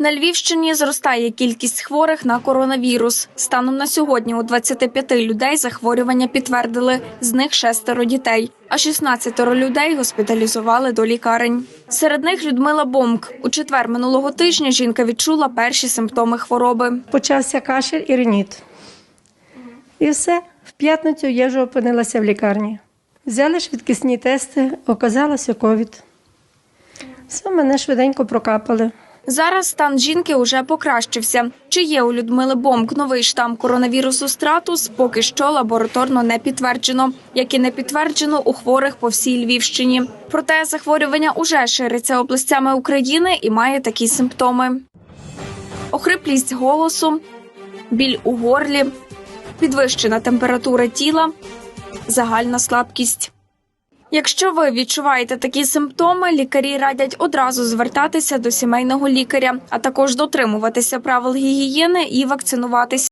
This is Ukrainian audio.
На Львівщині зростає кількість хворих на коронавірус. Станом на сьогодні у 25 людей захворювання підтвердили, з них шестеро дітей, а 16 людей госпіталізували до лікарень. Серед них Людмила Бомк. У четвер минулого тижня жінка відчула перші симптоми хвороби. Почався кашель і реніт. І все. В п'ятницю я вже опинилася в лікарні. Взяли швидкісні тести, оказалося ковід. Все, мене швиденько прокапали. Зараз стан жінки уже покращився. Чи є у Людмили Бомк новий штам коронавірусу стратус, поки що лабораторно не підтверджено, як і не підтверджено у хворих по всій Львівщині. Проте захворювання уже шириться областями України і має такі симптоми: охриплість голосу, біль у горлі, підвищена температура тіла, загальна слабкість. Якщо ви відчуваєте такі симптоми, лікарі радять одразу звертатися до сімейного лікаря, а також дотримуватися правил гігієни і вакцинуватися.